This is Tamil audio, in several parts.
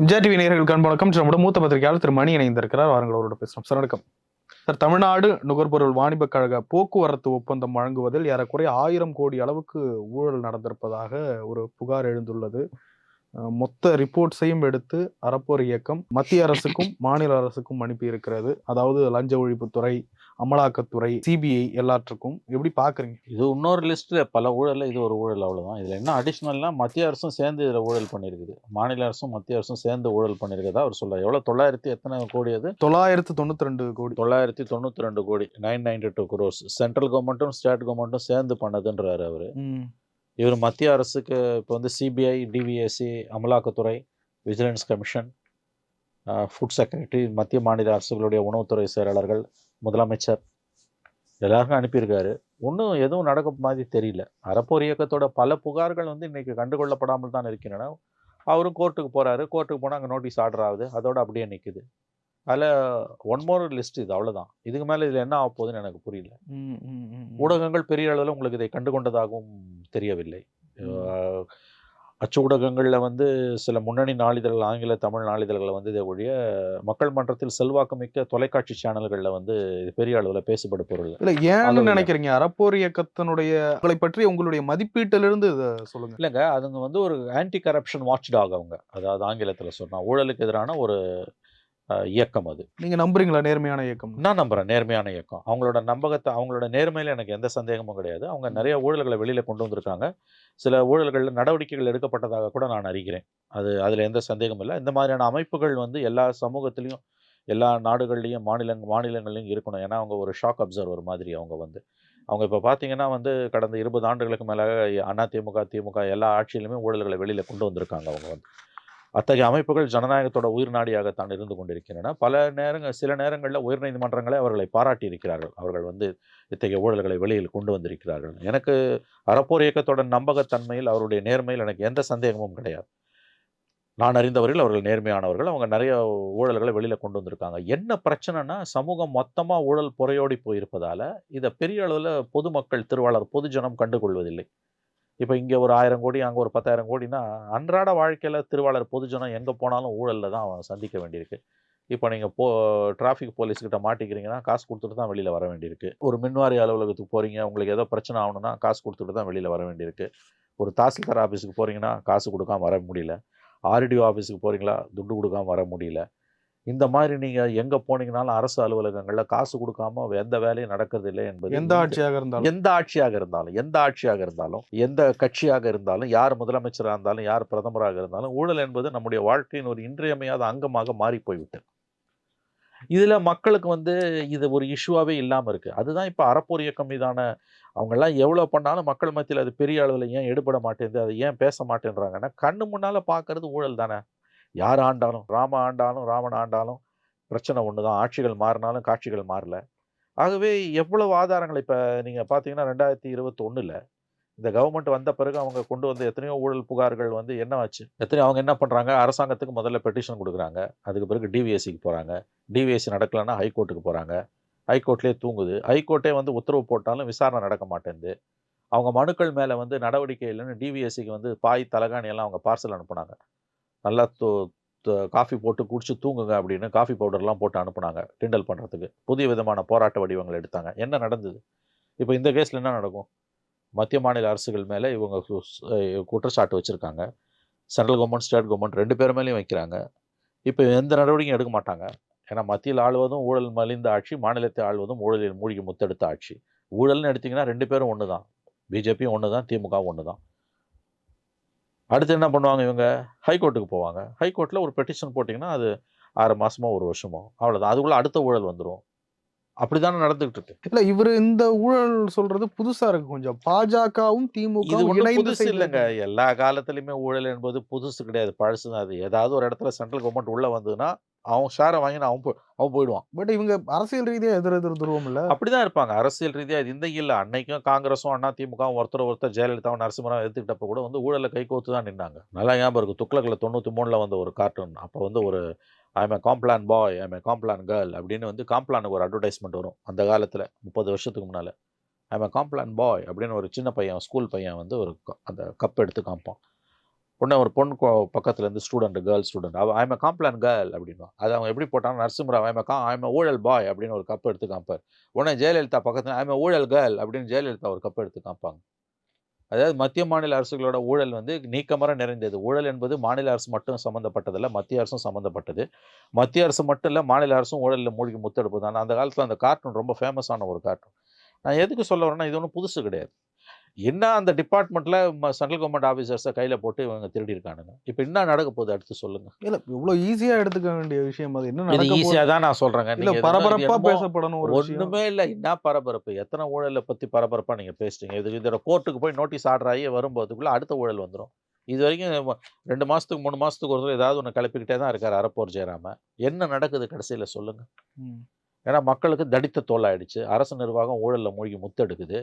விஜய் டிவி நேயர்களுக்கு கண்பணக்கம் வணக்கம். நம்முடைய மூத்த பத்திரிகையாளர் திரு மணி இணைந்திருக்கிறார். வாருங்கள் அவரோட பேசுறோம் சார் வணக்கம். சார் தமிழ்நாடு நுகர்பொருள் வாணிபக் கழக போக்குவரத்து ஒப்பந்தம் வழங்குவதில் ஏறக்குறைய ஆயிரம் கோடி அளவுக்கு ஊழல் நடந்திருப்பதாக ஒரு புகார் எழுந்துள்ளது. மொத்த ரிப்போர்ட்ஸையும் எடுத்து அறப்போர் இயக்கம் மத்திய அரசுக்கும் மாநில அரசுக்கும் அனுப்பி இருக்கிறது அதாவது லஞ்ச ஒழிப்புத்துறை அமலாக்கத்துறை சிபிஐ எல்லாற்றுக்கும். எப்படி பாக்குறீங்க? இது இன்னொரு லிஸ்ட்டில் பல ஊழலில் இது ஒரு ஊழல் அவ்வளோதான் இதில் என்ன அடிஷ்னல்னா மத்திய அரசும் சேர்ந்து இதில் ஊழல் பண்ணியிருக்குது மாநில அரசும் மத்திய அரசும் சேர்ந்து ஊழல் பண்ணியிருக்கதா அவர் சொல்றாரு. எவ்வளோ தொள்ளாயிரத்தி எத்தனை கோடி அது? தொள்ளாயிரத்து தொண்ணூத்தி ரெண்டு கோடி. தொள்ளாயிரத்தி தொண்ணூற்றி ரெண்டு கோடி. Nine ninety two crores central கவர்மெண்ட்டும் ஸ்டேட் கவர்மெண்ட்டும் சேர்ந்து பண்ணதுன்றாரு அவர். இவர் மத்திய அரசுக்கு இப்போ வந்து சிபிஐ டிவிஎஸ்சி அமலாக்கத்துறை விஜிலன்ஸ் கமிஷன் ஃபுட் செக்ரட்டரி மத்திய மாநில அரசுகளுடைய உணவுத்துறை செயலாளர்கள் முதலமைச்சர் எல்லாருக்கும் அனுப்பியிருக்காரு. ஒன்றும் எதுவும் நடக்க மாதிரி தெரியல. அறப்போர் இயக்கத்தோட பல புகார்கள் வந்து இன்றைக்கி கண்டுகொள்ளப்படாமல் தான் இருக்கின்றன. அவரும் கோர்ட்டுக்கு போகிறாரு கோர்ட்டுக்கு போனால் அங்கே நோட்டீஸ் ஆர்டர் ஆகுது. அதோடு அப்படியே நிற்குது அதில் ஒன் மோர் லிஸ்ட் இது அவ்வளோதான் இதுக்கு மேலே இதில் என்ன ஆக போகுதுன்னு எனக்கு புரியல. ஊடகங்கள் பெரிய அளவில் உங்களுக்கு இதை கண்டுகொண்டதாகவும் தெரியவில்லை. அச்சு ஊடகங்களில் வந்து சில முன்னணி நாளிதழ்கள் ஆங்கில தமிழ் நாளிதழ்களை வந்து இதை ஒழிய மக்கள் மன்றத்தில் செல்வாக்குமிக்க தொலைக்காட்சி சேனல்களில் வந்து இது பெரிய அளவில் பேசுபடு பொருள். இல்ல ஏன்னு. நினைக்கிறீங்க? அறப்போர் இயக்கத்தினுடைய உங்களை பற்றி உங்களுடைய மதிப்பீட்டிலிருந்து இதை சொல்லுங்க. இல்லைங்க அதுங்க வந்து ஒரு ஆன்டி கரப்ஷன் வாட்ச் டாக் அவங்க. அதாவது ஆங்கிலத்தில் சொன்னா ஊழலுக்கு எதிரான ஒரு இயக்கம் அது. நீங்க நம்புறீங்களா நேர்மையான இயக்கம்? நான் நம்புறேன் நேர்மையான இயக்கம். அவங்களோட நம்பகத்தை அவங்களோட நேர்மையில எனக்கு எந்த சந்தேகமும் கிடையாது. அவங்க நிறைய ஊழல்களை வெளியில கொண்டு வந்திருக்காங்க. சில ஊழல்களில் நடவடிக்கைகள் எடுக்கப்பட்டதாக கூட நான் அறிகிறேன். அது அதில் எந்த சந்தேகமும் இல்லை. இந்த மாதிரியான அமைப்புகள் வந்து எல்லா சமூகத்திலையும் எல்லா நாடுகள்லையும் மாநிலங் மாநிலங்கள்லையும் இருக்கணும். ஏன்னா அவங்க ஒரு ஷாக் அப்சர்வர் மாதிரி அவங்க வந்து. அவங்க இப்போ பார்த்தீங்கன்னா வந்து கடந்த இருபது ஆண்டுகளுக்கு மேலாக அண்ணா திமுக திமுக எல்லா ஆட்சியிலுமே ஊழல்களை வெளியில் கொண்டு வந்திருக்காங்க அவங்க வந்து. அத்தகைய அமைப்புகள் ஜனநாயகத்தோட உயிர் நாடியாகத்தான் இருந்து கொண்டிருக்கின்றன. பல நேரங்கள் சில நேரங்களில் உயர்நீதிமன்றங்களே அவர்களை பாராட்டி இருக்கிறார்கள். அவர்கள் வந்து இத்தகைய ஊழல்களை வெளியில் கொண்டு வந்திருக்கிறார்கள். எனக்கு அறப்போர் இயக்கத்தோட நம்பகத்தன்மையில் அவருடைய நேர்மையில் எனக்கு எந்த சந்தேகமும் கிடையாது. நான் அறிந்தவர்கள் அவர்கள் நேர்மையானவர்கள். அவங்க நிறைய ஊழல்களை வெளியில் கொண்டு வந்திருக்காங்க. என்ன பிரச்சனைனா சமூகம் மொத்தமாக ஊழல் புறையோடி போயிருப்பதால் இதை பெரிய அளவில் பொதுமக்கள் திருவாளர் பொதுஜனம் கண்டுகொள்வதில்லை. இப்போ இங்கே ஒரு ஆயிரம் கோடி அங்கே ஒரு பத்தாயிரம் கோடினா அன்றாட வாழ்க்கையில் திருவாளர் பொதுஜனம் எங்கே போனாலும் ஊழலில் தான் அவன் சந்திக்க வேண்டியிருக்கு. இப்போ நீங்கள் போ டிராஃபிக் போலீஸ்கிட்ட மாட்டிக்கிறீங்கன்னா காசு கொடுத்துட்டு தான் வெளியில் வர வேண்டியிருக்கு. ஒரு மின்வாரி அலுவலகத்துக்கு போகிறீங்க உங்களுக்கு ஏதோ பிரச்சனை ஆகணும்னா காசு கொடுத்துட்டு தான் வெளியில் வர வேண்டியிருக்கு. ஒரு தாசில்தார் ஆஃபீஸுக்கு போகிறீங்கன்னா காசு கொடுக்காம வர முடியல. ஆர்டிஓ ஆஃபீஸுக்கு போகிறீங்களா துண்டு கொடுக்காம வர முடியல. இந்த மாதிரி நீங்கள் எங்கே போனீங்கனாலும் அரசு அலுவலகங்களில் காசு கொடுக்காம எந்த வேலையும் நடக்கிறதில்லை என்பது எந்த ஆட்சியாக இருந்தாலும். எந்த ஆட்சியாக இருந்தாலும் எந்த ஆட்சியாக இருந்தாலும் எந்த கட்சியாக இருந்தாலும் யார் முதலமைச்சராக இருந்தாலும் யார் பிரதமராக இருந்தாலும் ஊழல் என்பது நம்முடைய வாழ்க்கையின் ஒரு இன்றியமையாத அங்கமாக மாறி போய்விட்டது இதுல மக்களுக்கு வந்து இது ஒரு இஷ்யூவாவே இல்லாம இருக்கு. அதுதான் இப்ப அறப்போர் இயக்கம் மீதான அவங்கெல்லாம் எவ்வளவு பண்ணாலும் மக்கள் மத்தியில் அது பெரிய அளவில் ஏன் எடுபட மாட்டேங்குது அதை ஏன் பேச மாட்டேன்றாங்கன்னா கண்ணு முன்னால பார்க்கறது ஊழல் தானே. யார் ஆண்டாலும் ராம ஆண்டாலும் ராவண ஆண்டாலும் பிரச்சனை ஒன்று தான். ஆட்சிகள் மாறினாலும் காட்சிகள் மாறல. ஆகவே எவ்வளவு ஆதாரங்கள் இப்போ நீங்கள் பார்த்தீங்கன்னா ரெண்டாயிரத்தி இருபத்தொன்னில் இந்த கவர்மெண்ட் வந்த பிறகு அவங்க கொண்டு வந்த எத்தனையோ ஊழல் புகார்கள் வந்து என்ன ஆச்சு? எத்தனையோ அவங்க என்ன பண்ணுறாங்க அரசாங்கத்துக்கு முதல்ல பெட்டிஷன் கொடுக்குறாங்க. அதுக்கு பிறகு டிவிஎஸ்சிக்கு போகிறாங்க டிவிஎஸ்சி நடக்கலன்னா ஹைகோர்ட்டுக்கு போகிறாங்க ஹைகோர்ட்லேயே தூங்குது. ஹைகோர்ட்டே வந்து உத்தரவு போட்டாலும் விசாரணை நடக்க மாட்டேங்குது. அவங்க மனுக்கள் மேலே வந்து நடவடிக்கை இல்லைன்னு டிவிஎஸ்சிக்கு வந்து பாய் தலகாணி எல்லாம் அவங்க பார்சல் அனுப்புனாங்க. நல்லா தோ காஃபி போட்டு குடிச்சு தூங்குங்க அப்படின்னு காஃபி பவுடர்லாம் போட்டு அனுப்புனாங்க கிண்டல் பண்ணுறதுக்கு புதிய விதமான போராட்ட வடிவங்கள் எடுத்தாங்க. என்ன நடந்தது? இப்போ இந்த கேஸில் என்ன நடக்கும்? மத்திய மாநில அரசுகள் மேலே இவங்க குற்றச்சாட்டு வச்சுருக்காங்க. சென்ட்ரல் கவர்மெண்ட் ஸ்டேட் கவர்மெண்ட் ரெண்டு பேர் மேலேயும் வைக்கிறாங்க. இப்போ எந்த நடவடிக்கையும் எடுக்க மாட்டாங்க. ஏன்னா மத்தியில் ஆளுவதும் ஊழல் மலிந்த ஆட்சி மாநிலத்தை ஆள்வதும் ஊழலில் மூழ்கி முத்தெடுத்த ஆட்சி. ஊழல்னு எடுத்தீங்கன்னா ரெண்டு பேரும் ஒன்று தான் பிஜேபியும் ஒன்று தான் திமுகவும் ஒன்று தான் அடுத்து என்ன பண்ணுவாங்க இவங்க? ஹைகோர்ட்டுக்கு போவாங்க. ஹைகோர்ட்டில் ஒரு பெட்டிஷன் போட்டிங்கன்னா அது ஆறு மாசமோ ஒரு வருஷமோ அவ்வளோதான் அதுக்குள்ளே அடுத்த ஊழல் வந்துடும் அப்படிதானே நடந்துகிட்டு இருக்கு. இல்ல இவரு இந்த ஊழல் சொல்றது புதுசா இருக்கு கொஞ்சம். பாஜகவும் இது திமுக இணைந்து புதுசு இல்லைங்க. எல்லா காலத்துலயுமே ஊழல் என்பது புதுசு கிடையாது பழசு தான் அது. ஏதாவது ஒரு இடத்துல சென்ட்ரல் கவர்மெண்ட் உள்ள வந்ததுன்னா அவன் ஷேரை வாங்கி அவன் போ- அவன் போயிடுவான். பட் இவங்க அரசியல் ரீதியா எதிர் எதிர் துருவம் இல்ல? அப்படிதான் இருப்பாங்க. அரசியல் ரீதியா இது இந்த இல்ல. அன்னைக்கும் காங்கிரஸும் அண்ணா திமுகவும் ஒருத்தர் ஒருத்தர் ஜெயலலிதாவும் நரசிம்மராவும் எடுத்துக்கிட்டப்ப கூட வந்து ஊழலை கை கோத்து தான் நின்னாங்க. நல்லா ஞாபகம் இருக்கு. துக்ளக்ல தொண்ணூத்தி மூணுல வந்த ஒரு கார்ட்டூன் அப்போ வந்து ஒரு I'm a Complan boy I'm a Complan girl அப்படின்னு வந்து காம்ப்ளானுக்கு ஒரு அட்வர்டைஸ்மெண்ட் வரும். அந்த காலத்துல முப்பது வருஷத்துக்கு முன்னால. ஐம் ஏ காம்ப்ளான் பாய் அப்படின்னு ஒரு சின்ன பையன் ஸ்கூல் பையன் வந்து ஒரு அந்த கப் எடுத்து காமிப்பான் உடனே ஒரு பொண்ணு பக்கத்தில் பக்கத்துல இருந்து ஸ்டூடெண்ட் கேர்ள் ஸ்டூடெண்ட் அவன் ஐம் காம்ப்ளான் கேர்ள் அப்படின்னா அது அவங்க எப்படி போட்டாங்க நரசிம்மராவ் ஐம் கா ஐம் ஊழல் பாய் அப்படின்னு ஒரு கப் எடுத்து காமிப்பார். உடனே ஜெயலலிதா பக்கத்தில் ஐம் ஊழல் கேர்ள் அப்படின்னு ஜெயலலிதா ஒரு கப் எடுத்து காமிப்பாங்க. அதாவது மத்திய மாநில அரசுகளோட ஊழல் வந்து நீக்கமர நிறைந்தது. ஊழல் என்பது மாநில அரசு மட்டும் சம்மந்தப்பட்டதில்ல மத்திய அரசும் சம்மந்தப்பட்டது மத்திய அரசு மட்டும் இல்லை மாநில அரசும் ஊழலில் மூழ்கி முத்தெடுப்பு தான். அந்த காலத்தில் அந்த கார்ட்டூன் ரொம்ப ஃபேமஸான ஒரு கார்ட்டூன் நான் எதுக்கு சொல்ல வரேன்னா இது ஒன்றும் புதுசு கிடையாது. என்ன அந்த டிபார்ட்மெண்ட்ல சென்ட்ரல் கவர்மெண்ட் ஆஃபீஸர்ஸை கையில் போட்டு இவங்க திருடி இருக்கானுங்க இப்போ என்ன நடக்க போகுது அடுத்து சொல்லுங்க. இல்ல இவ்வளவு ஈஸியா எடுத்துக்க வேண்டிய விஷயம் அது. என்ன இது? ஈஸியாக தான் நான் சொல்றேங்க. இல்ல நீங்க எதுவும் இது பரபரப்பா என்னமோ பேசப்படணும் ஒண்ணுமே இல்லை. என்ன பரபரப்பு? எத்தனை ஊழலை பத்தி பரபரப்பா நீங்க பேசுறீங்க? இது இதோட கோர்ட்டுக்கு போய் நோட்டீஸ் ஆர்டர் ஆகி வரும்போதுக்குள்ள அடுத்த ஊழல் வந்துடும் இது வரைக்கும் ரெண்டு மாசத்துக்கு மூணு மாசத்துக்கு ஒரு ஏதாவது ஒன்று கிளப்பிக்கிட்டே தான் இருக்காரு அறப்போர் ஜெயராம. என்ன நடக்குது கடைசியில சொல்லுங்க. ம், ஏன்னா மக்களுக்கு தடித்த தோலாயிடுச்சு அரசு நிர்வாகம் ஊழல்ல மூழ்கி முத்தெடுக்குது.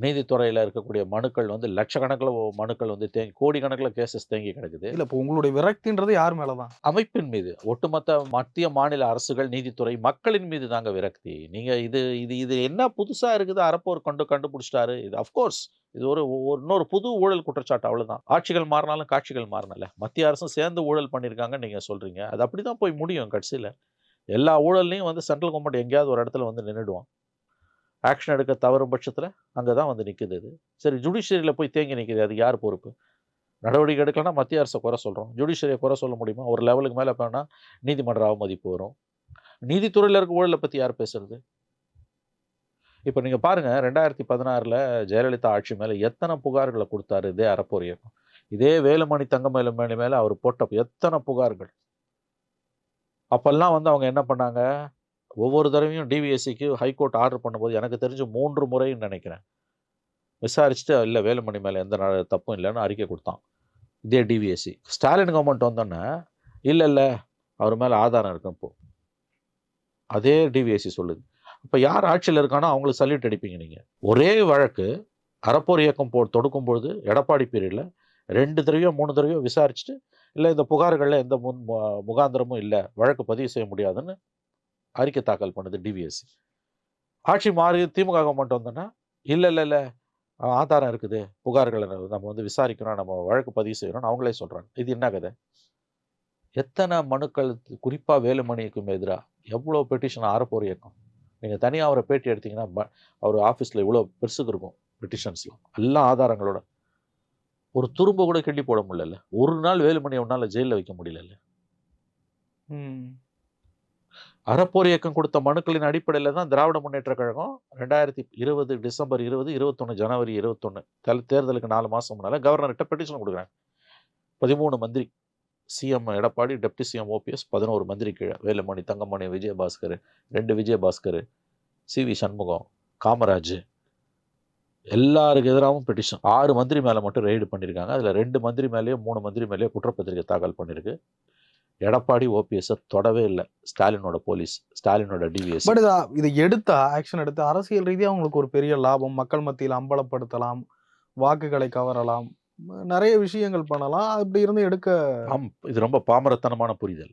நீதித்துறையில இருக்கக்கூடிய மனுக்கள் வந்து லட்சக்கணக்கில் மனுக்கள் வந்து தேங்கி கோடிக்கணக்கில் கேசஸ் தேங்கி கிடக்குது. இல்ல இப்போ உங்களுடைய விரக்தின்றது யார் மேலதான்? அமைப்பின் மீது. ஒட்டுமொத்த மத்திய மாநில அரசுகள் நீதித்துறை மக்களின் மீது தாங்க விரக்தி. நீங்க இது இது இது என்ன புதுசா இருக்குது? அறப்போர் கொண்டு கண்டுபிடிச்சிட்டாரு. இது அஃப்கோர்ஸ் இது ஒரு ஒரு- இன்னொரு புது ஊழல் குற்றச்சாட்டு அவ்வளவுதான். ஆட்சிகள் மாறினாலும் காட்சிகள் மாறினல மத்திய அரசும் சேர்ந்து ஊழல் பண்ணியிருக்காங்கன்னு நீங்க சொல்றீங்க. அது அப்படிதான் போய் முடியும் கடைசியில. எல்லா ஊழல்லையும் வந்து சென்ட்ரல் கவர்மெண்ட் எங்கேயாவது ஒரு இடத்துல வந்து நின்றுடுவான் ஆக்ஷன் எடுக்க தவறும் பட்சத்தில் அங்கே தான் வந்து நிற்குது இது. சரி ஜுடிஷியரியில் போய் தேங்கி நிற்குது அது யார் பொறுப்பு? நடவடிக்கை எடுக்கலன்னா மத்திய அரசை குறை சொல்கிறோம் ஜுடிஷியரியை குறை சொல்ல முடியுமா? ஒரு லெவலுக்கு மேலே போனால் நீதிமன்ற அவமதிப்பு வரும். நீதித்துறையில் இருக்க ஊழலை பற்றி யார் பேசுறது? இப்போ நீங்கள் பாருங்கள் ரெண்டாயிரத்தி பதினாறில் ஜெயலலிதா ஆட்சி மேலே எத்தனை புகார்களை கொடுத்தாரு இதே அறப்போர் இயக்கம். இதே வேலுமணி தங்கமேலு மேலே மேலே அவர் போட்ட எத்தனை புகார்கள்? அப்போல்லாம் வந்து அவங்க என்ன பண்ணாங்க? ஒவ்வொரு தடவையும் டிவிஎஸ்சிக்கு ஹைகோர்ட் ஆர்டர் பண்ணும்போது எனக்கு தெரிஞ்சு மூன்று முறைன்னு நினைக்கிறேன். விசாரிச்சுட்டு இல்லை வேலுமணி மேலே எந்த தப்பும் இல்லைன்னு அறிக்கை கொடுத்தான். இதே டிவிஎஸ்சி ஸ்டாலின் கவர்மெண்ட் வந்தோன்னே இல்லை இல்லை அவர் மேலே ஆதாரம் இருக்கும் இப்போ அதே டிவிஎஸ்சி சொல்லுது. இப்போ யார் ஆட்சியில் இருக்கானோ அவங்களுக்கு சல்யூட் அடிப்பீங்க நீங்கள் ஒரே வழக்கு அறப்போர் இயக்கம் போ தொடுக்கும் பொழுது எடப்பாடி பீரியடில் ரெண்டு தடவையோ மூணு தடவையோ விசாரிச்சுட்டு இல்லை இந்த புகார்களில் எந்த முன் மு- முகாந்திரமும் இல்லை வழக்கு பதிவு செய்ய முடியாதுன்னு அறிக்கை தாக்கல் பண்ணுது டிவிஎஸ்சி ஆட்சி மாறி திமுக கவர்மெண்ட் வந்தோன்னா இல்லை இல்லை இல்லை ஆதாரம் இருக்குது புகார்களை நம்ம வந்து விசாரிக்கிறோம் நம்ம வழக்கு பதிவு செய்கிறோம்னு அவங்களே சொல்கிறாங்க இது என்ன கதை? எத்தனை மனுக்கள் குறிப்பாக வேலுமணிக்கும் எதிராக எவ்வளோ பெட்டிஷன் ஆரப்போர் இயக்கம்? நீங்கள் தனியாக அவரை பேட்டி எடுத்தீங்கன்னா அவர் ஆஃபீஸில் இவ்வளோ பெருசுக்கு இருக்கும் பெட்டிஷன்ஸ்லாம் எல்லாம் ஆதாரங்களோட. ஒரு துரும்ப கூட கிள்ளி போட முடியல ஒரு நாள் வேலுமணி உன்னால் ஜெயிலில் வைக்க முடியல அறப்போர் இயக்கம் கொடுத்த மனுக்களின் அடிப்படையில் தான் திராவிட முன்னேற்ற கழகம் ரெண்டாயிரத்தி இருபது டிசம்பர் இருபது இருபத்தொன்று ஜனவரி இருபத்தொன்று தல தேர்தலுக்கு நாலு மாதம் முன்னால் கவர்னர்கிட்ட பெட்டிஷன் கொடுக்குறாங்க பதிமூணு மந்திரி CM Edappadi deputy CM OPS பதினோரு மந்திரி கீழே வேலுமணி தங்கமணி விஜயபாஸ்கர் ரெண்டு விஜயபாஸ்கர் சி வி சண்முகம் காமராஜ் எல்லாருக்கு எதிராகவும் பெட்டிஷன் ஆறு மந்திரி மேலே மட்டும் ரெய்டு பண்ணியிருக்காங்க அதில் ரெண்டு மந்திரி மேலேயோ மூணு மந்திரி மேலேயோ குற்றப்பத்திரிகை தாக்கல் பண்ணியிருக்கு எடப்பாடி ஓபிஎஸ்ஸை தொடவே இல்லை. ஸ்டாலினோட போலீஸ் ஸ்டாலினோட டிவிஎஸ் பட் இது எடுத்தா ஆக்ஷன் எடுத்து அரசியல் ரீதியா அவங்களுக்கு ஒரு பெரிய லாபம் மக்கள் மத்தியில் அம்பலப்படுத்தலாம் வாக்குகளை கவரலாம் நிறைய விஷயங்கள் பண்ணலாம். அப்படி இருந்து எடுக்க இது ரொம்ப பாமரத்தனமான புரிதல்.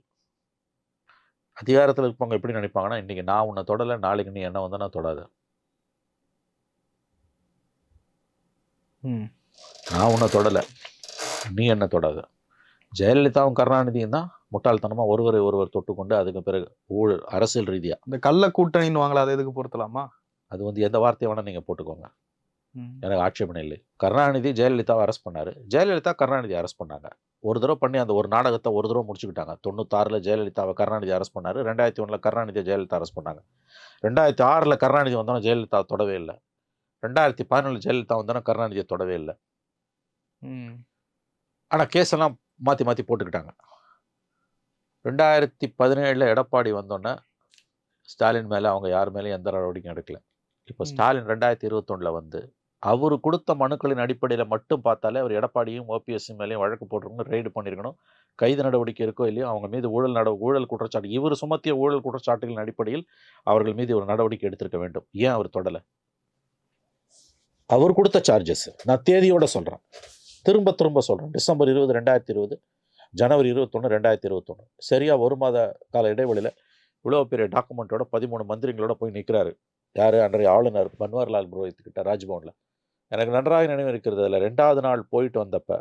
அதிகாரத்தில் இருப்பவங்க எப்படி நினைப்பாங்கன்னா இன்னைக்கு நான் உன்னை தொடலை நாளைக்கு நீ என்ன வந்தா நான் தொடாத. நான் உன்னை தொடலை நீ என்ன தொடாத. ஜெயலலிதாவும் கருணாநிதியும் தான் முட்டாள்தனமாக ஒருவரை ஒருவர் தொட்டுக்கொண்டு அதுக்கு பிறகு ஊழல் அரசியல் ரீதியாக இந்த கள்ள கூட்டணின்னு வாங்கல அதை எதுக்கு பொருத்தலாமா? அது வந்து எந்த வார்த்தையை வேணால் நீங்கள் போட்டுக்கோங்க. எனக்கு ஆட்சேபனை இல்லை. கருணாநிதி ஜெயலலிதாவை அரெஸ்ட் பண்ணாரு. ஜெயலலிதா கருணாநிதி அரெஸ்ட் பண்ணாங்க. ஒரு தடவை பண்ணி அந்த ஒரு நாடகத்தை ஒரு தடவை முடிச்சுக்கிட்டாங்க. தொண்ணூத்தாறில் ஜெயலலிதாவை கருணாநிதி அரெஸ்ட் பண்ணாரு. ரெண்டாயிரத்தி ஒன்றில் கருணாநிதியை ஜெயலலிதா அரெஸ்ட் பண்ணாங்க. ரெண்டாயிரத்தி ஆறில் கருணாநிதி வந்தோன்னே ஜெயலலிதா தொடவே இல்லை. ரெண்டாயிரத்தி பதினொன்று ஜெயலலிதா வந்தோன்னே கருணாநிதியை தொடவே இல்லை. ஆனால் கேஸ் எல்லாம் மாற்றி மாற்றி போட்டுக்கிட்டாங்க. ரெண்டாயிரத்தி பதினேழில் எடப்பாடி வந்தோன்னே ஸ்டாலின் மேலே அவங்க யார் மேலேயும் எந்த நடவடிக்கையும் எடுக்கல. இப்போ. ஸ்டாலின் ரெண்டாயிரத்தி இருபத்தொன்னில் வந்து அவர் கொடுத்த மனுக்களின் அடிப்படையில் மட்டும் பார்த்தாலே அவர் எடப்பாடியும் ஓபிஎஸ் மேலேயும் வழக்கு போட்டிருக்கணும் ரெய்டு பண்ணியிருக்கணும் கைது நடவடிக்கை இருக்கோ இல்லையோ அவங்க மீது ஊழல் நட ஊழல் குற்றச்சாட்டு இவர் சுமத்திய ஊழல் குற்றச்சாட்டுகளின் அடிப்படையில் அவர்கள் மீது ஒரு நடவடிக்கை எடுத்திருக்க வேண்டும். ஏன் அவர் தொடலை? அவர் கொடுத்த சார்ஜஸ் நான் தேதியோட சொல்கிறேன் திரும்ப திரும்ப சொல்கிறேன் டிசம்பர் இருபது ரெண்டாயிரத்தி இருபது ஜனவரி இருபத்தொன்று ரெண்டாயிரத்தி இருபத்தொன்று சரியாக ஒரு மாத கால இடைவெளியில் இவ்வளோ பெரிய டாக்குமெண்ட்டோட பதிமூணு மந்திரிகளோட போய் நிற்கிறாரு யார்? அன்றைய ஆளுநர் பன்வாரிலால் புரோஹித்துக்கிட்ட ராஜ்பவனில். எனக்கு நன்றாக நினைவு இருக்கிறது. அதில் ரெண்டாவது நாள் போயிட்டு வந்தப்போ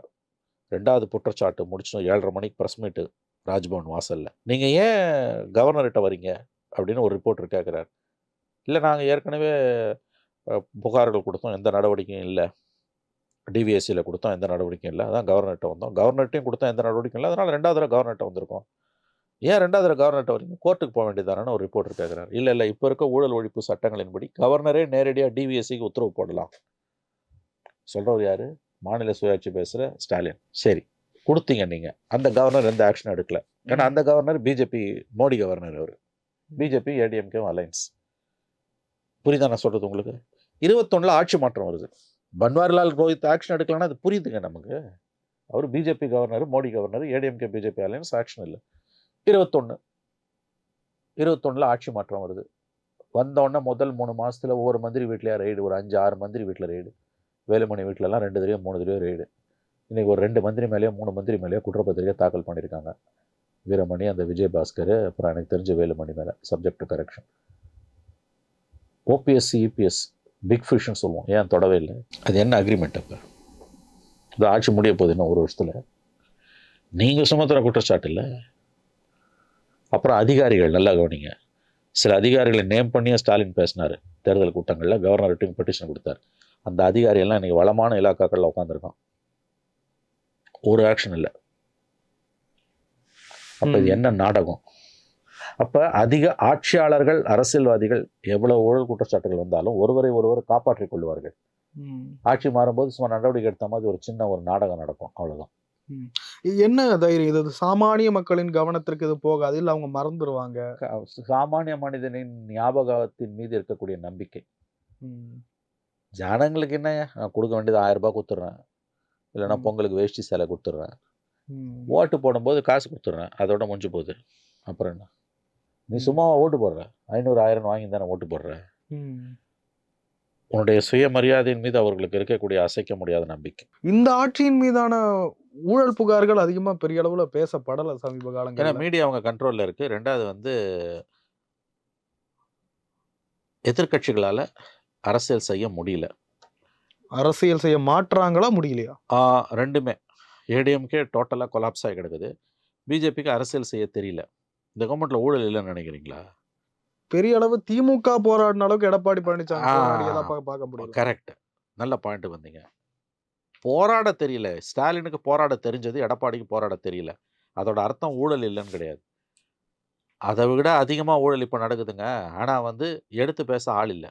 ரெண்டாவது குற்றச்சாட்டு முடிச்சோம் ஏழரை மணிக்கு ப்ரெஸ் மீட்டு ராஜ்பவன் வாசலில். நீங்கள் ஏன் கவர்னர்கிட்ட வரீங்க அப்படின்னு ஒரு ரிப்போர்ட்டர் கேட்குறாரு இல்லை நாங்கள் ஏற்கனவே புகார்கள் கொடுத்தோம். எந்த நடவடிக்கையும் இல்லை. டிவிஎஸ்சியில் கொடுத்தோம் எந்த நடவடிக்கையும் இல்லை. அதான் கவர்னர்கிட்ட வந்தோம். கவர்னர்ட்டையும் கொடுத்தோம் எந்த நடவடிக்கையும் இல்லை. அதனால் ரெண்டாவது தடவை கவர்னர்கிட்ட வந்திருக்கோம். ஏன் ரெண்டாவது தடவை கவர்னர்கிட்ட வரீங்க கோர்ட்டுக்கு போக வேண்டியதானு ஒரு ரிப்போர்ட்டர் கேட்குறாரு இல்லை இல்லை இப்போ இருக்க ஊழல் ஒழிப்பு சட்டங்களின்படி கவர்னரே நேரடியாக டிவிஎஸ்சிக்கு உத்தரவு போடலாம். சொல்கிறவர் யார்? மாநில சுயாட்சி பேசுகிற ஸ்டாலின். சரி கொடுத்தீங்க நீங்கள் அந்த கவர்னர் எந்த ஆக்ஷன் எடுக்கல. ஏன்னா அந்த கவர்னர் பிஜேபி மோடி கவர்னர் அவர். பிஜேபி ஏடிஎம்கே அலைன்ஸ் புரியுதா நான் சொல்கிறது உங்களுக்கு? இருபத்தொன்னில் ஆட்சி மாற்றம் வருது. பன்வாரிலால் ரோஹித் ஆக்ஷன் எடுக்கலன்னா அது புரியுதுங்க நமக்கு. அவர் BJP governor Modi governor ADMK BJP alliance action இல்லை. இருபத்தொன்று இருபத்தொன்னில் ஆட்சி மாற்றம் வருது. வந்தோடனே முதல் மூணு மாதத்தில் ஒவ்வொரு மந்திரி வீட்லேயே ரெய்டு ஒரு அஞ்சு ஆறு மந்திரி வீட்டில் ரெய்டு வேலுமணி வீட்டிலலாம் ரெண்டு தடவையோ மூணு தடவையோ ரெய்டு இன்றைக்கி ஒரு ரெண்டு மந்திரி மேலேயோ மூணு மந்திரி மேலேயோ குற்றப்பத்திரிகை தாக்கல் பண்ணியிருக்காங்க. வீரமணி அந்த விஜயபாஸ்கர் அப்புறம் எனக்கு தெரிஞ்ச வேலுமணி மேலே சப்ஜெக்ட் கரெக்ஷன் ஓபிஎஸ்சி இபிஎஸ் பிக் ஃபிஷ்னு சொல்லுவோம். ஏன் தொடவே இல்லை? அது என்ன அக்ரிமெண்ட் அப்போ? இது ஆட்சி முடிய போகுது இன்னும் ஒரு வருஷத்தில். நீங்கள் சுமத்துற குற்றச்சாட்டு இல்லை. அப்புறம் அதிகாரிகள் நல்லா கவனிங்க. சில அதிகாரிகளை நேம் பண்ணியே ஸ்டாலின் பேசினார். தேர்தல் கூட்டங்களில் கவர்னர்கிட்டையும் பெட்டிஷன் கொடுத்தார். அந்த அதிகாரி எல்லாம் இன்னைக்கு வளமான இலாக்காக்களில் உட்காந்துருக்கான் ஒரு ஆக்ஷன் இல்லை. அப்போ இது. என்ன நாடகம்? அப்போ அதிக ஆட்சியாளர்கள் அரசியல்வாதிகள் எவ்வளவு ஊழல் குற்றச்சாட்டுகள் வந்தாலும் ஒருவரை ஒருவர் காப்பாற்றிக் கொள்வார்கள். ஆட்சி மாறும்போது சும்மா நடவடிக்கை எடுத்த மாதிரி ஒரு சின்ன ஒரு நாடகம் நடக்கும். அவ்வளவுதான். என்ன தைரியம்? இது சாமானிய மக்களின் கவனத்திற்கு இது போகாது. இல்ல அவங்க மறந்துடுவாங்க சாமானிய மனிதனின் ஞாபகத்தின் மீது இருக்கக்கூடிய நம்பிக்கை. ஜனங்களுக்கு என்ன நான் கொடுக்க வேண்டியது ஆயிரம் ரூபாய் கொடுத்துட்றேன் இல்லைன்னா. பொங்கலுக்கு வேஷ்டி சேலை கொடுத்துட்றேன். ஓட்டு போடும்போது காசு கொடுத்துட்றேன் அதோட முடிஞ்சு போகுது. அப்புறம் என்ன? நீ சும்மா ஓட்டு போடுற. ஐநூறு ஆயிரம் வாங்கி தானே ஓட்டு போடுற. உன்னுடைய சுயமரியாதையின் மீது அவர்களுக்கு இருக்கக்கூடிய அசைக்க முடியாத நம்பிக்கை. இந்த ஆட்சியின் மீதான ஊழல் புகார்கள் அதிகமா பெரிய அளவுல பேசப்படல சமீப ஏன்னா காலங்கள்ல மீடியா அவங்க கண்ட்ரோல்ல இருக்கு. ரெண்டாவது வந்து எதிர்க்கட்சிகளால அரசியல் செய்ய முடியல. அரசியல் செய்ய மாற்றாங்களா முடியலையா? ஆ, ரெண்டுமே. ஏடிஎம்கே டோட்டலாக கொலாப்ஸ் ஆகி கிடக்குது. பிஜேபிக்கு அரசியல் செய்ய தெரியல. இந்த கவர்மெண்ட்ல ஊழல் இல்லைன்னு நினைக்கிறீங்களா? பெரிய அளவு திமுக போராடின அளவுக்கு எடப்பாடி பழனிசாமி பார்க்க முடியல கரெக்ட் நல்ல பாயிண்ட் வந்தீங்க. போராட தெரியல. ஸ்டாலினுக்கு போராட தெரிஞ்சது எடப்பாடிக்கு போராட தெரியல. அதோட அர்த்தம் ஊழல் இல்லைன்னு கிடையாது. அதை விட அதிகமாக ஊழல் இப்போ நடக்குதுங்க. ஆனால் வந்து எடுத்து பேச ஆள் இல்லை.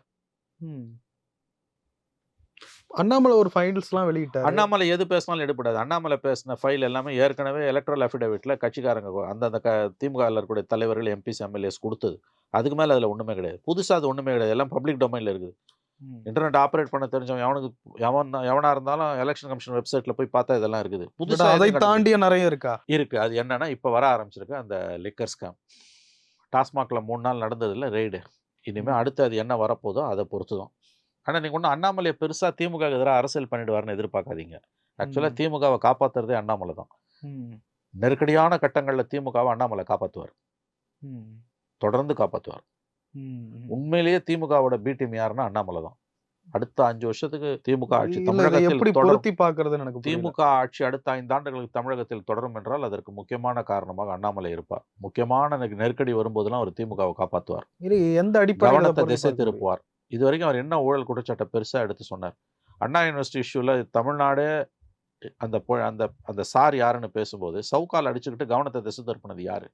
அண்ணாமலை ஒரு ஃபைல்ஸ் எல்லாம் வெளியிட்டாரு. அண்ணாமலை எது பேசினாலும் எடுப்படாது அண்ணாமலை பேசின ஃபைல் எல்லாமே ஏற்கனவே எலக்ட்ரல் அஃபிடவிட்டில் கட்சிக்காரங்க அந்தந்த க திமுக இருக்கக்கூடிய தலைவர்கள் எம்பிஸ் எம்எல்ஏஸ் கொடுத்தது. அதுக்கு மேலே அதில் ஒன்றுமே கிடையாது. புதுசாக அது ஒன்றுமே கிடையாது. எல்லாம் பப்ளிக் டொமைனில் இருக்குது. இன்டர்நெட் ஆப்ரேட் பண்ண தெரிஞ்சவன் எவனுக்கு எவன் எவனா இருந்தாலும் எலெக்ஷன் கமிஷன் வெப்சைட்ல போய் பார்த்தா இதெல்லாம் இருக்குது. But புதுசா அதை தாண்டிய நிறைய இருக்கா? இருக்கு. அது என்னன்னா இப்போ வர ஆரம்பிச்சிருக்கு அந்த லிக்கர் ஸ்கேம் டாஸ்மாக்ல மூணு நாள் நடந்ததில்ல ரெய்டு இனிமே அடுத்து அது என்ன வரப்போதோ அதை பொறுத்து தான் ஆனால் நீங்கள் ஒன்றும் அண்ணாமலையை பெருசாக திமுக எதிராக அரசியல் பண்ணிடுவார்னு எதிர்பார்க்காதீங்க ஆக்சுவலாக. திமுகவை காப்பாத்துறதே அண்ணாமலை தான். நெருக்கடியான கட்டங்களில் திமுகவை அண்ணாமலை காப்பாற்றுவார். தொடர்ந்து காப்பாற்றுவார். உண்மையிலேயே திமுகவோட பி டீம் யாருன்னா அண்ணாமலை தான் அடுத்த அஞ்சு வருஷத்துக்கு திமுக ஆட்சி தமிழகத்தில் எனக்கு. திமுக ஆட்சி அடுத்த ஐந்து ஆண்டுகளுக்கு தமிழகத்தில் தொடரும் என்றால் அதற்கு முக்கியமான காரணமாக அண்ணாமலை இருப்பார் முக்கியமான நெரு- நெருக்கடி வரும்போதெல்லாம் அவர் திமுகவை காப்பாற்றுவார் எந்த அடிப்படையில திசை? திருப்புவார் இது வரைக்கும் அவர் என்ன ஊழல் குற்றச்சாட்டை பெருசா எடுத்து சொன்னார்? அண்ணா யூனிவர்சிட்டி இஷ்யூல தமிழ்நாடு அந்த அந்த அந்த சார் யாருன்னு பேசும்போது சவுக்கால் அடிச்சுக்கிட்டு கவனத்தை திசை திருப்பினது யாரு?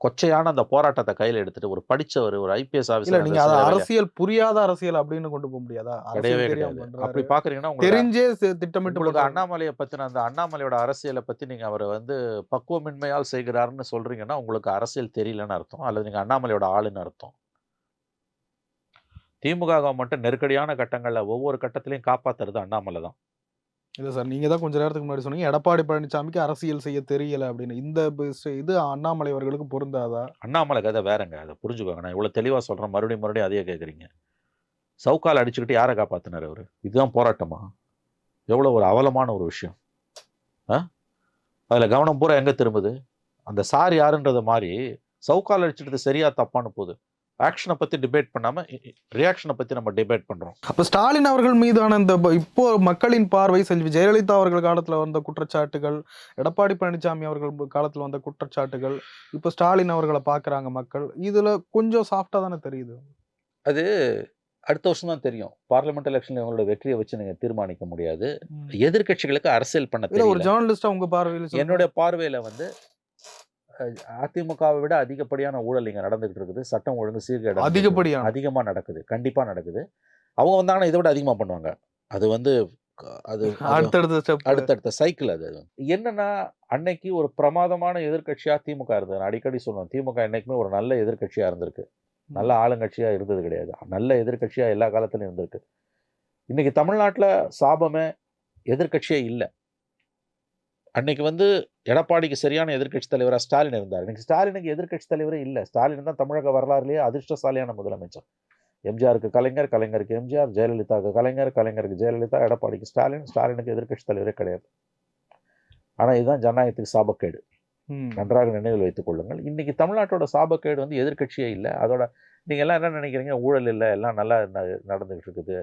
கொச்சையான அந்த போராட்டத்தை கையில எடுத்துட்டு ஒரு படிச்சவர் ஒரு ஐபிஎஸ் இல்ல நீங்க அத ஆஃபீஸர் அரசியல் புரியாத அரசியல் அப்படின்னு கொண்டு போக முடியாதா? கிடையவே கிடையாது. அப்படி பாக்குறீங்கன்னா உங்களுக்கு தெரிஞ்சே திட்டமிட்டு உங்களுக்கு. அண்ணாமலையை பத்தின அந்த அண்ணாமலையோட அரசியலை பத்தி நீங்க அவரை வந்து பக்குவமின்மையால் செய்கிறாருன்னு சொல்றீங்கன்னா உங்களுக்கு அரசியல் தெரியலன்னு அர்த்தம். அல்லது நீங்க அண்ணாமலையோட ஆளுன்னு அர்த்தம். திமுக கவர்மெண்ட்டை நெருக்கடியான கட்டங்கள்ல ஒவ்வொரு கட்டத்திலையும் காப்பாத்துறது அண்ணாமலை தான். இல்ல சார் நீங்க தான் கொஞ்ச நேரத்துக்கு முன்னாடி சொன்னீங்க. எடப்பாடி பழனிசாமிக்கு அரசியல் செய்ய தெரியல அப்படின்னு. இந்த இது அண்ணாமலை அவர்களுக்கு பொருந்தாதா? அண்ணாமலை கதை வேறங்க. அதை புரிஞ்சுக்கோங்க. நான் இவ்வளவு தெளிவா சொல்றேன். மறுபடியும் மறுபடியும் அதையே கேக்குறீங்க. சவுக்கால் அடிச்சுக்கிட்டு யாரை காப்பாத்தினார் அவரு? இதுதான் போராட்டமா? எவ்வளவு ஒரு அவலமான ஒரு விஷயம். ஆ? அதுல கவனம் பூரா எங்க திரும்புது? அந்த சார் யாருன்றத மாதிரி சவுக்கால் அடிச்சுட்டு சரியா தப்பான்னு போகுது. ஆக்ஷனை பத்தி டிபேட் பண்ணாம ரியாக்ஷனை பத்தி நம்ம டிபேட் பண்றோம். அப்ப ஸ்டாலின் அவர்கள் மீதான இந்த இப்போ மக்களின் பார்வை செல்வி ஜெயலலிதா அவர்கள் காலத்துல வந்த குற்றச்சாட்டுகள் எடப்பாடி பழனிசாமி அவர்கள் காலத்துல வந்த குற்றச்சாட்டுகள் இப்போ ஸ்டாலின் அவர்களை பாக்குறாங்க மக்கள் இதுல கொஞ்சம் சாஃப்டா தானே தெரியுது? அது அடுத்த வருஷம் தான் தெரியும். பார்லிமெண்ட் எலெக்ஷன்ல இவங்களோட வெற்றியை வச்சு நீங்க தீர்மானிக்க முடியாது. எதிர்க்கட்சிகளுக்கு அரசியல் பண்ண இல்ல ஒரு ஜேர்னலிஸ்டா உங்க பார்வையில். என்னுடைய பார்வையில வந்து அதிமுகவை விட அதிகப்படியான ஊழல் இங்க நடந்துகிட்டு இருக்குது. சட்டம் ஒழுங்கு சீர்கேடு அதிகப்படியான. அதிகமா நடக்குது. கண்டிப்பா நடக்குது. அவங்க வந்தாங்கன்னா இதை விட அதிகமா பண்ணுவாங்க. அது வந்து அது அடுத்தடுத்த அடுத்தடுத்த சைக்கிள் அது என்னன்னா அன்னைக்கு ஒரு பிரமாதமான எதிர்க்கட்சியா திமுக இருந்தது நான் அடிக்கடி சொல்லுவேன் திமுக என்னைக்குமே ஒரு நல்ல எதிர்க்கட்சியா இருந்திருக்கு. நல்ல ஆளுங்கட்சியா இருந்தது கிடையாது. நல்ல எதிர்க்கட்சியா எல்லா காலத்துலயும் இருந்திருக்கு. இன்னைக்கு தமிழ்நாட்டுல சாபமே எதிர்க்கட்சியே இல்லை. அன்னைக்கு வந்து எடப்பாடிக்கு சரியான எதிர்க்கட்சி தலைவரா ஸ்டாலின் இருந்தார். இன்னைக்கு ஸ்டாலினுக்கு எதிர்க்கட்சி தலைவரே இல்லை. ஸ்டாலின் தான் தமிழக வரலாறுலேயே அதிர்ஷ்டசாலியான முதலமைச்சர். எம்ஜிஆருக்கு கலைஞர் கலைஞருக்கு எம்ஜிஆர் ஜெயலலிதாவுக்கு கலைஞர் கலைஞருக்கு ஜெயலலிதா எடப்பாடிக்கு ஸ்டாலின் ஸ்டாலினுக்கு எதிர்க்கட்சி தலைவரே கிடையாது. ஆனா இதுதான் ஜனநாயகத்துக்கு சாபக்கேடு. நன்றாக நினைவில் வைத்துக் கொள்ளுங்கள். இன்னைக்கு தமிழ்நாட்டோட சாபக்கேடு வந்து எதிர்க்கட்சியே இல்லை. அதோட நீங்க எல்லாம் என்ன நினைக்கிறீங்க? ஊழல் இல்லை. எல்லாம் நல்லா நடந்துகிட்டு இருக்குது.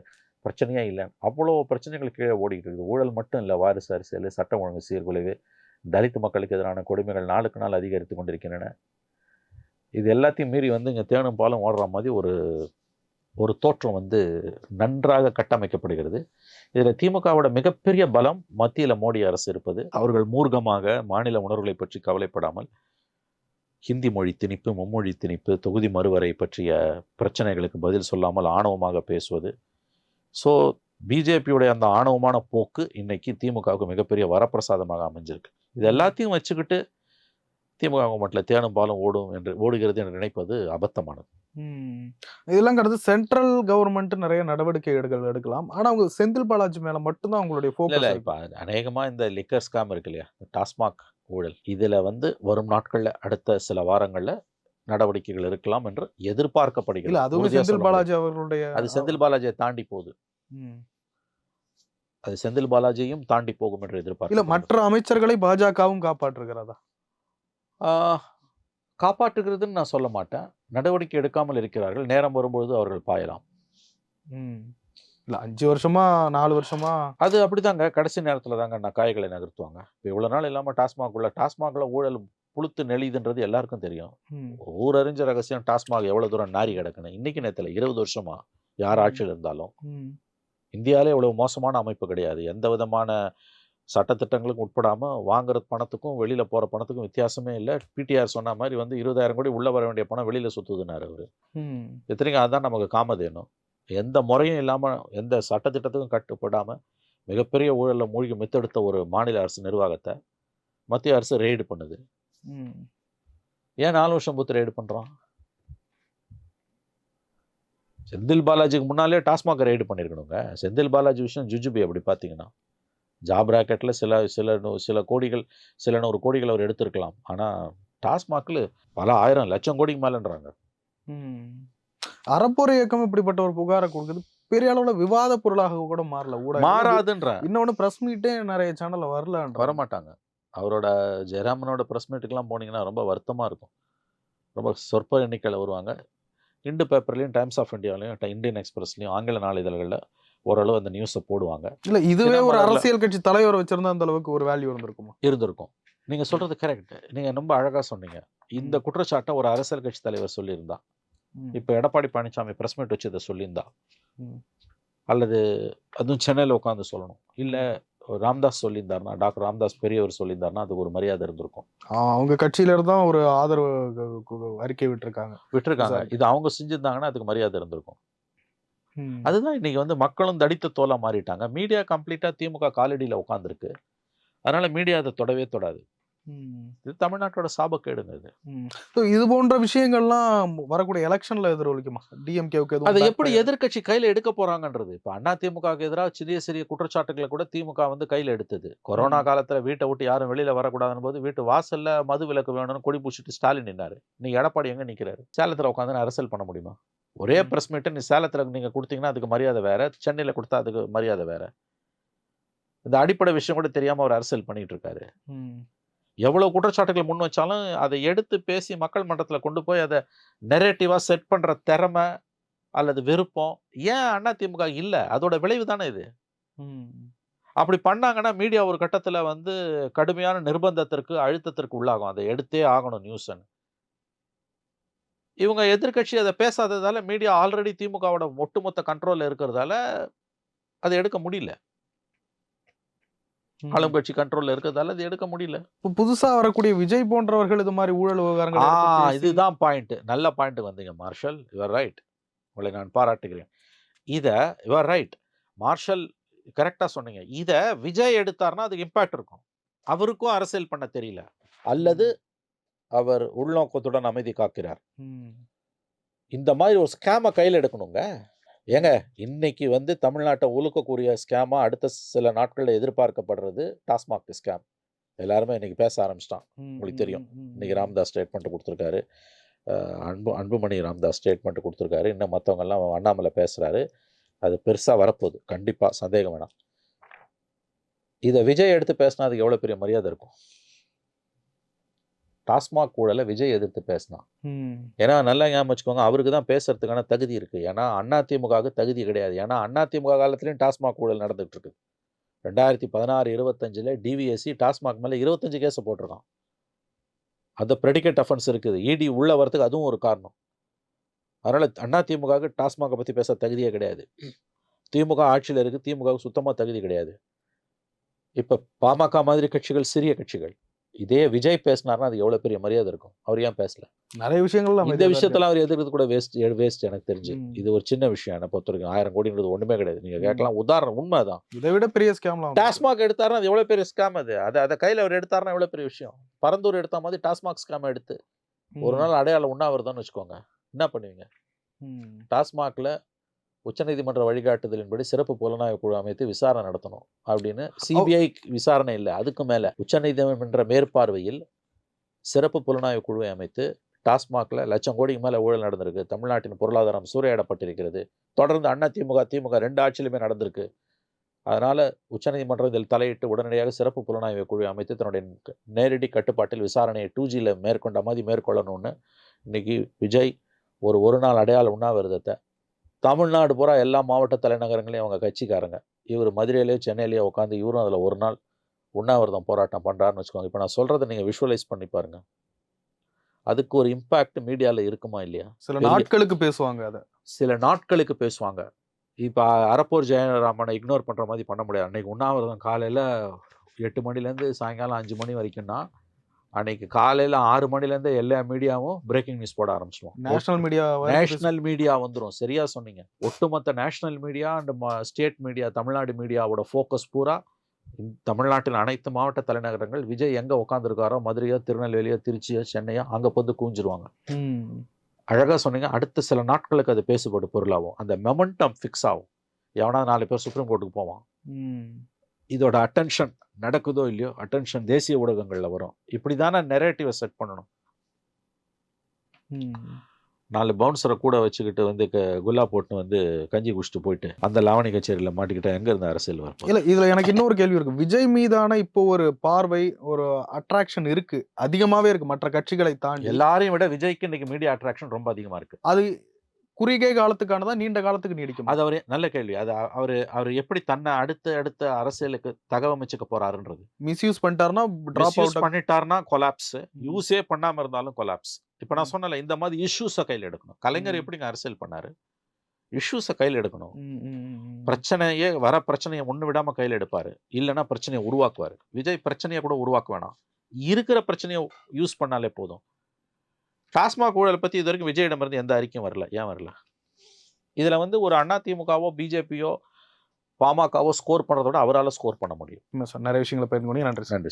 பிரச்சனையே இல்லை. அவ்வளோ பிரச்சனைகள் கீழே ஓடிக்கிட்டு இருக்குது. ஊழல் மட்டும் இல்லை வாரிசு அரசியல் சட்டம் ஒழுங்கு சீர்குலைவு தலித் மக்களுக்கு எதிரான கொடுமைகள் நாளுக்கு நாள் அதிகரித்து கொண்டிருக்கின்றன. இது எல்லாத்தையும் மீறி வந்து இங்கே தேனும் பாலும் ஓடுற மாதிரி ஒரு ஒரு தோற்றம் வந்து நன்றாக கட்டமைக்கப்படுகிறது. இதில் திமுகவோட மிகப்பெரிய பலம் மத்தியில் மோடி அரசு இருப்பது. அவர்கள் மூர்க்கமாக மாநில உணர்வுகளை பற்றி கவலைப்படாமல் ஹிந்தி மொழி திணிப்பு மும்மொழி திணிப்பு தொகுதி மறுவரை பற்றிய பிரச்சனைகளுக்கு பதில் சொல்லாமல் ஆணவமாக பேசுவது ஸோ பிஜேபியுடைய அந்த ஆணவமான போக்கு இன்னைக்கு திமுகவுக்கு மிகப்பெரிய வரப்பிரசாதமாக அமைஞ்சிருக்கு. இது எல்லாத்தையும் வச்சுக்கிட்டு திமுக மட்டும் தேனும் பாலும் ஓடும் என்று ஓடுகிறது என்று நினைப்பது அபத்தமானது. இதெல்லாம் கடந்து சென்ட்ரல் கவர்மெண்ட் நிறைய நடவடிக்கைகள் எடுக்கலாம். ஆனா அவங்க செந்தில் பாலாஜி மேல மட்டும்தான் அவங்களுடைய ஃபோக்கஸ் இப்ப அநேகமா இந்த லிக்கர் ஸ்கேம் இருக்கு இல்லையா? டாஸ்மாக் ஊழல். இதுல வந்து வரும் நாட்கள்ல அடுத்த சில வாரங்கள்ல நடவடிக்கைகள் இருக்கலாம் என்று இல்ல எதிர்பார்க்கப்படுகிறது உறுதியா செந்தில். பாலாஜி அவர்களுடைய அது செந்தில் பாலாஜியை தாண்டி போகுது. அது செந்தில் பாலாஜியையும் தாண்டி போகும் என்று இல்ல எதிர்பார்க்க மற்ற அமைச்சர்களை பாஜகவும் காப்பாற்றுகிறதா? காப்பாற்றுகிறதுன்னு நான் சொல்ல மாட்டேன். நடவடிக்கை எடுக்காமல் இருக்கிறார்கள். நேரம் வரும்பொழுது அவர்கள் பாயலாம். இல்ல அஞ்சு வருஷமா நாலு வருஷமா? அது அப்படிதாங்க. கடைசி நேரத்துல தாங்க நான் காய்களை நகர்த்துவாங்க. இப்போ இவ்வளவு நாள் இல்லாம டாஸ்மாக் உள்ள டாஸ்மாக்ல ஊழல் புழுத்து நெளிதுன்றது எல்லாருக்கும் தெரியும். ஊரறிஞ்ச ரகசியம் டாஸ்மாக் எவ்வளவு தூரம் நாரி கிடக்குன்னு இன்னைக்கு நேரத்துல இருபது வருஷமா யார் ஆட்சியில் இருந்தாலும். இந்தியாவிலே இவ்வளவு மோசமான அமைப்பு கிடையாது எந்த விதமான சட்டத்திட்டங்களுக்கும் உட்படாம வாங்குற பணத்துக்கும் வெளியில போற பணத்துக்கும் வித்தியாசமே இல்லை பிடிஆர் சொன்ன மாதிரி வந்து இருபதாயிரம் கோடி உள்ள வர வேண்டிய பணம் வெளியில சுத்துதுனாரு அவரு. இத்தனைக்கும் அதுதான் நமக்கு காமதேனும் எந்த முறையும் இல்லாம எந்த சட்டத்திட்டத்துக்கும் கட்டுப்படாம மிகப்பெரிய ஊழல்ல மூழ்கி மித்தெடுத்த ஒரு மாநில அரசு நிர்வாகத்தை மத்திய அரசு ரெய்டு பண்ணுது. ஏன் நாலு வருஷம் பொறுத்து ரெய்டு பண்றோம்? செந்தில் பாலாஜிக்கு முன்னாலே டாஸ்மாக் ரெய்டு பண்ணியிருக்கணுங்க செந்தில் பாலாஜி விஷயம் ஜுஜுபி அப்படி பார்த்தீங்கன்னா ஜாப் ராக்கெட்டில் சில சில சில கோடிகள் சில நூறு கோடிகள் அவர் எடுத்திருக்கலாம். ஆனால் டாஸ்மாகில் பல ஆயிரம் லட்சம் கோடிக்கு மேலேன்றாங்க. ம். அறப்போர் இயக்கம் இப்படிப்பட்ட ஒரு புகாரை கொடுக்குது. பெரிய அளவுல விவாத பொருளாக கூட மாறல ஊடகம் மாறாதுன்ற. இன்னொன்னு பிரஸ் மீட்டே நிறைய சேனல்ல வரல வரமாட்டாங்க. அவரோட ஜெயராமனோட ப்ரெஸ் மீட்டுக்கெல்லாம் போனீங்கன்னா ரொம்ப வருத்தமாக இருக்கும். ரொம்ப சொற்ப எண்ணிக்கையில் வருவாங்க. இண்டு பேப்பர்லையும் டைம்ஸ் ஆஃப் இந்தியாவிலையும் இந்தியன் எக்ஸ்பிரஸ்லையும் ஆங்கில நாளிதழ்களில் ஓரளவு அந்த நியூஸை போடுவாங்க. இல்ல இதுவே ஒரு அரசியல் கட்சி தலைவர் வச்சிருந்தா அந்த அளவுக்கு ஒரு வேல்யூ இருந்திருக்குமா? இருந்திருக்கும். நீங்கள் சொல்கிறது கரெக்ட் நீங்கள் ரொம்ப அழகாக சொன்னீங்க. இந்த குற்றச்சாட்டை ஒரு அரசியல் கட்சி தலைவர் சொல்லியிருந்தா. இப்போ எடப்பாடி பழனிசாமி ப்ரெஸ் மீட் வச்சு இதை சொல்லியிருந்தா. அல்லது அதுவும் சென்னையில் உட்காந்து சொல்லணும். இல்லை ராம்தாஸ் சொல்லியிருந்தாருன்னா டாக்டர் ராம்தாஸ் பெரியவர் சொல்லியிருந்தாருன்னா அது ஒரு மரியாதை இருந்திருக்கும் அவங்க கட்சியில இருந்தா ஒரு ஆதரவு அறிக்கை விட்டிருக்காங்க விட்டுருக்காங்க. இது அவங்க செஞ்சிருந்தாங்கன்னா அதுக்கு மரியாதை இருந்திருக்கும். அதுதான் இன்னைக்கு வந்து மக்களும் தடித்த தோலா மாறிட்டாங்க மீடியா கம்ப்ளீட்டா திமுக காலடியில் உட்காந்துருக்கு அதனால மீடியா அதை தொடவே தொடாது. இது தமிழ்நாட்டோட சாபக்கேடுங்க இது. So, இது போன்ற விஷயங்கள்லாம் வரக்கூடிய எலெக்ஷன்ல எதிரொலிக்குமா? டிஎம்கேவுக்கு அதை எப்படி எதிர்க்கட்சி கையில எடுக்க போறாங்கன்றது? இப்ப அண்ணா திமுகவுக்கு எதிராக சிறிய சிறிய குற்றச்சாட்டுகளை கூட திமுக வந்து கையில எடுத்தது. கொரோனா. காலத்துல வீட்டை விட்டு யாரும் வெளியில வரக்கூடாதுன்னு போது வீட்டு வாசல்ல மது விலக்கு வேணும்னு கொடி பூச்சிட்டு ஸ்டாலின் நின்னாரு. நீ எடப்பாடி எங்க நிக்கிறாரு? சேலத்துல உட்காந்து அரசியல் பண்ண முடியுமா? ஒரே. பிரஸ் மீட்டை நீ சேலத்துல நீங்க கொடுத்தீங்கன்னா அதுக்கு மரியாதை வேற சென்னையில கொடுத்தா அதுக்கு மரியாதை வேற. இந்த அடிப்படை விஷயம் கூட தெரியாம அவர் அரசியல் பண்ணிட்டு இருக்காரு. ம். எவ்வளவு குற்றச்சாட்டுகள் முன் வச்சாலும் அதை எடுத்து பேசி மக்கள் மன்றத்துல கொண்டு போய் அதை நெரேட்டிவா செட் பண்ற திறமை அல்லது விருப்பம் ஏன் அதிமுக இல்ல? அதோட விளைவு தானே இது. அப்படி பண்ணாங்கன்னா மீடியா ஒரு கட்டத்துல வந்து கடுமையான நிர்பந்தத்திற்கு அழுத்தத்திற்கு உள்ளாகும். அதை எடுத்தே ஆகணும் நியூஸ்ன்னு இவங்க எதிர்க்கட்சி அதை பேசாததால மீடியா ஆல்ரெடி திமுகவோட ஒட்டுமொத்த கண்ட்ரோல்ல இருக்கிறதால அதை எடுக்க முடியல. ஆளும் கட்சி கண்ட்ரோல்ல இருக்கிறதால அது எடுக்க முடியல. இப்போ புதுசா வரக்கூடிய விஜய் போன்றவர்கள் இது மாதிரி ஊழல் விவகாரங்கள் இதுதான் பாயிண்ட் நல்ல பாயிண்ட் வந்தீங்க மார்ஷல் யுவர் ரைட் உங்களை நான் பாராட்டுகிறேன். இத யுவர் ரைட் மார்ஷல் கரெக்டா சொன்னீங்க. இத விஜய் எடுத்தார்னா அதுக்கு இம்பாக்ட் இருக்கும். அவருக்கும் அரசியல் பண்ண தெரியல. அல்லது அவர் உள்நோக்கத்துடன் அமைதி காக்கிறார். இந்த மாதிரி ஒரு ஸ்கேமை கையில் எடுக்கணுங்க. ஏங்க இன்னைக்கு வந்து தமிழ்நாட்டை உலுக்கக்கூடிய ஸ்கேமா அடுத்த சில நாட்களில் எதிர்பார்க்கப்படுறது டாஸ்மாக் ஸ்கேம் எல்லாருமே இன்னைக்கு பேச ஆரம்பிச்சிட்டான். உங்களுக்கு தெரியும். இன்னைக்கு ராம்தாஸ் ஸ்டேட்மெண்ட் கொடுத்துருக்காரு. அன்பு அன்புமணி ராம்தாஸ் ஸ்டேட்மெண்ட் கொடுத்துருக்காரு. இன்னும் மற்றவங்க எல்லாம் அண்ணாமலை பேசுறாரு. அது பெருசா வரப்போகுது. கண்டிப்பா சந்தேகம் வேணாம். இதை விஜய் எடுத்து பேசினா அதுக்கு எவ்வளவு பெரிய மரியாதை இருக்கும்? டாஸ்மாக் ஊழலை விஜய் எதிர்த்து பேசினா ம். ஏன்னா நல்லா ஞாபகம் வச்சுக்கோங்க அவருக்கு தான் பேசுறதுக்கான தகுதி இருக்கு. ஏன்னா அதிமுகவுக்கு தகுதி கிடையாது. ஏன்னா அதிமுக காலத்துலயும் டாஸ்மாக் ஊழல் நடந்துட்டு இருக்கு. ரெண்டாயிரத்தி பதினாறு இருபத்தஞ்சுல டிவிஎஸ்சி டாஸ்மாக் மேல இருபத்தஞ்சு கேஸ் போட்டிருக்கான். அந்த ப்ரெடிகேட் அஃபென்ஸ் இருக்குது. இடி உள்ள வரதுக்கு அதுவும் ஒரு காரணம். அதனால அதிமுகவுக்கு டாஸ்மாகை பத்தி பேச தகுதியே கிடையாது. திமுக ஆட்சியில் இருக்கு. திமுகவுக்கு சுத்தமா தகுதி கிடையாது. இப்ப பாமக மாதிரி கட்சிகள் சிறிய கட்சிகள் இதே விஜய் பேசினார்னா அது எவ்வளவு பெரிய மரியாதை இருக்கும்? அவர் ஏன் பேசல? நிறைய விஷயங்கள் இந்த அமைதியா தான் விஷயத்துல அவர் எதிர்க்கிறது கூட வேஸ்ட் வேஸ்ட் எனக்கு தெரிஞ்சு. இது ஒரு சின்ன விஷயம். என்ன பொறுத்த வரைக்கும் ஆயிரம் கோடின்றது ஒண்ணுமே கிடையாது. நீங்க கேட்கலாம். உதாரணம் உண்மைதான் இருக்கு. இதை விட பெரிய ஸ்கேம்லாம் டாஸ்மாக் எடுத்தாருன்னா அது எவ்வளவு பெரிய ஸ்கேம் அது? அதை அதை கையில அவர் எடுத்தாருன்னா எவ்வளவு பெரிய விஷயம்? பரந்தூர் எடுத்த மாதிரி டாஸ்மாக் ஸ்கேம் எடுத்து ஒரு நாள் அடையாளம் உண்ணாவிரதம்னு வச்சுக்கோங்க. என்ன பண்ணுவீங்க? டாஸ்மாக்ல உச்சநீதிமன்ற வழிகாட்டுதலின்படி சிறப்பு புலனாய்வு குழு அமைத்து விசாரணை நடத்தணும் அப்படின்னு சிபிஐ விசாரணை இல்லை. அதுக்கு மேல உச்சநீதிமன்ற மேற்பார்வையில் சிறப்பு புலனாய்வு குழுவை அமைத்து டாஸ்மாக்ல லட்சம் கோடிக்கு மேல ஊழல் நடந்திருக்கு. தமிழ்நாட்டின் பொருளாதாரம் சூறையாடப்பட்டிருக்கிறது. தொடர்ந்து அண்ணா திமுக திமுக ரெண்டு ஆட்சியிலுமே நடந்திருக்கு. அதனால உச்சநீதிமன்றம் இதில் தலையிட்டு உடனடியாக சிறப்பு புலனாய்வு குழு அமைத்து தன்னுடைய நேரடி கட்டுப்பாட்டில் விசாரணையை டூ ஜியில் மேற்கொண்ட மாதிரி மேற்கொள்ளணும்னு இன்னைக்கு விஜய் ஒரு ஒரு நாள் அடையாள உண்ணாவிரதத்தை தமிழ்நாடு பூரா எல்லா மாவட்ட தலைநகரங்களையும் அவங்க கட்சிக்காரங்க. இவர் மதுரையிலேயோ சென்னையிலேயோ உட்காந்து இவரும் அதில் ஒரு நாள் உண்ணாவிரதம் போராட்டம் பண்ணுறாருன்னு வச்சுக்கோங்க. இப்போ நான் சொல்கிறத நீங்கள் விஷுவலைஸ் பண்ணி பாருங்க. அதுக்கு ஒரு இம்பாக்ட் மீடியாவில் இருக்குமா இல்லையா? சில நாட்களுக்கு பேசுவாங்க அத. சில நாட்களுக்கு பேசுவாங்க. இப்போ அறப்போர் ஜெயராமனை இக்னோர் பண்ணுற மாதிரி பண்ண முடியாது. அன்னைக்கு உண்ணாவிரதம் காலையில் எட்டு மணிலேருந்து சாயங்காலம் அஞ்சு மணி வரைக்கும்னா அன்னைக்கு காலையில் ஆறு மணிலேருந்து எல்லா மீடியாவும் பிரேக்கிங் நியூஸ் போட ஆரம்பிச்சிடுவோம் நேஷனல் மீடியா நேஷனல் மீடியா வந்துரும். சரியா சொன்னீங்க. ஒட்டுமொத்த national media and state media Tamil Nadu மீடியாவோட focus பூரா தமிழ்நாட்டில் அனைத்து மாவட்ட தலைநகரங்கள் விஜய் எங்க உட்காந்துருக்காரோ மதுரையோ திருநெல்வேலியோ திருச்சியோ சென்னையோ அங்க வந்து கூஞ்சிருவாங்க அழகா சொன்னீங்க. அடுத்த சில நாட்களுக்கு அது பேசுபடு பொருளாகும். அந்த மெமெண்டம் ஃபிக்ஸ் ஆகும். எவனா நாலு பேர் சுப்ரீம் கோர்ட்டுக்கு போவான். இதோட அட்டென்ஷன் நடக்குதோ இல்லையோ அட்டென்ஷன் தேசிய ஊடகங்கள்ல வரும். இப்படி தானே நெரேட்டிவை செட் பண்ணணும். நாலு பவுன்சரை கூட வச்சுக்கிட்டு வந்து குல்லா போட்டு வந்து கஞ்சி குடிச்சிட்டு போயிட்டு அந்த லாவணி கச்சேரியில மாட்டிக்கிட்டா எங்க இருந்த அரசியல் வரப்போ இல்ல இதுல எனக்கு இன்னொரு கேள்வி இருக்கு. விஜய் மீதான இப்போ ஒரு பார்வை ஒரு அட்ராக்ஷன் இருக்கு. அதிகமாவே இருக்கு. மற்ற கட்சிகளை தாண்டி. எல்லாரையும் விட விஜய்க்கு இன்னைக்கு மீடியா அட்ராக்ஷன் ரொம்ப அதிகமா இருக்கு. அது குறுகிய காலத்துக்கானதா நீண்ட காலத்துக்கு நீடிக்கும்? அது அவரு நல்ல கேள்வி. அது அவரு அவர் எப்படி தன்னை அடுத்த அடுத்த அரசியலுக்கு தகவமைச்சுக்க போறாருன்றது. மிஸ்யூஸ் பண்ணிட்டாருன்னா அவுட் பண்ணிட்டாருன்னா கொலாப்ஸ் யூஸே பண்ணாம இருந்தாலும் கொலாப்ஸ் இப்ப நான். சொன்னல இந்த மாதிரி இஷ்யூஸை கையில் எடுக்கணும். கலைஞர். எப்படிங்க அரசியல் பண்ணாரு? இஷ்யூஸை கையில் எடுக்கணும். பிரச்சனையே வர பிரச்சனையை ஒண்ணு விடாம கையில் எடுப்பாரு. இல்லைன்னா பிரச்சனையை உருவாக்குவாரு. விஜய் பிரச்சனையை கூட உருவாக்க வேணாம். இருக்கிற பிரச்சனையை யூஸ் பண்ணாலே போதும். டாஸ்மாக் ஊழல் பத்தி இது வரைக்கும் விஜயிடமிருந்து எந்த அறிக்கையும் வரல. ஏன் வரல? இதுல வந்து ஒரு அண்ணா திமுகவோ பிஜேபியோ பாமகவோ ஸ்கோர் பண்றதோட அவரால ஸ்கோர் பண்ண முடியும். நிறைய விஷயங்களை பகிர்ந்து. நன்றி நன்றி